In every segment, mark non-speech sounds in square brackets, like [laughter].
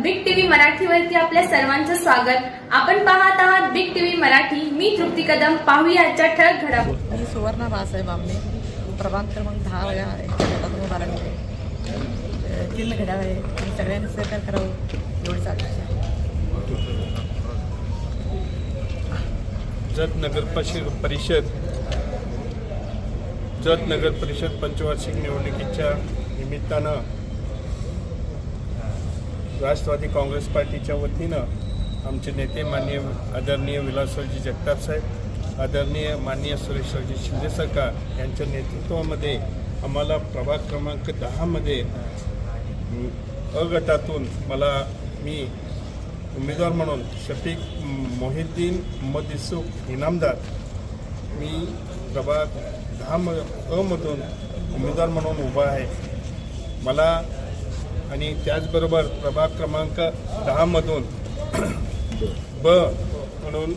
मराठीवरती आपल्या सर्वांचं स्वागत. आपण पाहत आहात बिग टीव्ही मराठी. मी तृप्ती कदम. पाहूया आजच्या ठळक घडामोडी. मी सुवर्णा बाळासाहेब आंबे. प्रभाग क्रमांक दहा वया आहे. गटातून तीन घड्याळ आहे. आणि सगळ्यांनी सहकार करावं. एवढीच अपेक्षा आहे. जत नगर परिषद परिषद. जत नगर परिषद पंचवार्षिक निवडणुकीच्या निमित्तानं राष्ट्रवादी काँग्रेस पार्टीच्या वतीनं आमचे नेते माननीय आदरणीय विलासरावजी जगताप साहेब आदरणीय माननीय सुरेशरावजी शिंदे सरकार यांच्या नेतृत्वामध्ये आम्हाला प्रभाग क्रमांक दहामध्ये अ गटातून मला मी उमेदवार म्हणून शफीक मोहिद्दीन मोहम्मद इसूफ इनामदार मी प्रभाग दहा म अमधून उमेदवार म्हणून उभा आहे. मला आणि त्याचबरोबर प्रभाग क्रमांक दहामधून ब म्हणून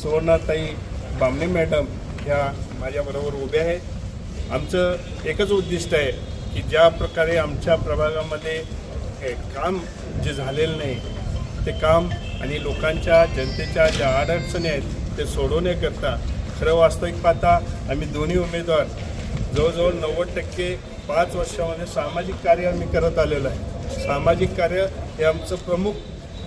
सुवर्णाताई बामणे मॅडम ह्या माझ्याबरोबर उभ्या आहेत. आमचं एकच उद्दिष्ट आहे की ज्या प्रकारे आमच्या प्रभागामध्ये हे काम जे झालेलं नाही ते काम आणि लोकांच्या जनतेच्या ज्या अडचणी आहेत ते सोडवण्याकरता खरं वास्तविक पाहता आम्ही दोन्ही उमेदवार जवळजवळ नव्वद टक्के पाच वर्षामध्ये सामाजिक कार्य आम्ही करत आलेलो आहे. सामाजिक कार्य हे आमचं प्रमुख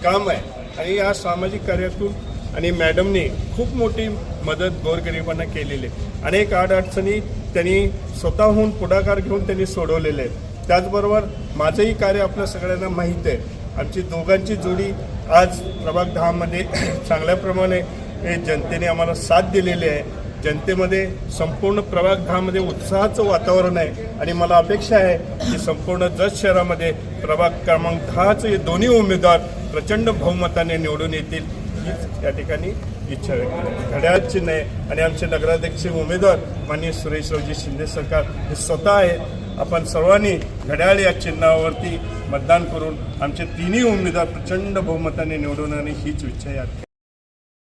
काम आहे. आणि या सामाजिक कार्यातून आणि मॅडमनी खूप मोठी मदत गोरगरिबांना केलेली आहे. अनेक अडचणी त्यांनी स्वतःहून पुढाकार घेऊन त्यांनी सोडवलेले आहेत. त्याचबरोबर माझंही कार्य आपल्या सगळ्यांना माहीत आहे. आमची दोघांची जोडी आज प्रभाग दहामध्ये [clears throat] चांगल्या प्रमाणे हे जनतेने आम्हाला साथ दिलेली आहे. जनतेमध्ये संपूर्ण प्रभागधामध्ये उत्साहाचं वातावरण आहे आणि मला अपेक्षा आहे की संपूर्ण जत शहरामध्ये प्रभाग क्रमांक दहाचे हे दोन्ही उमेदवार प्रचंड बहुमताने निवडून येतील हीच या ठिकाणी इच्छा व्यक्त घड्याळ चिन्ह आहे आणि आमचे नगराध्यक्ष उमेदवार माननीय सुरेशरावजी शिंदे सरकार हे स्वतः आहेत आपण सर्वांनी घड्याळ या चिन्हावरती मतदान करून आमचे तिन्ही उमेदवार प्रचंड बहुमताने निवडून आणि हीच इच्छा या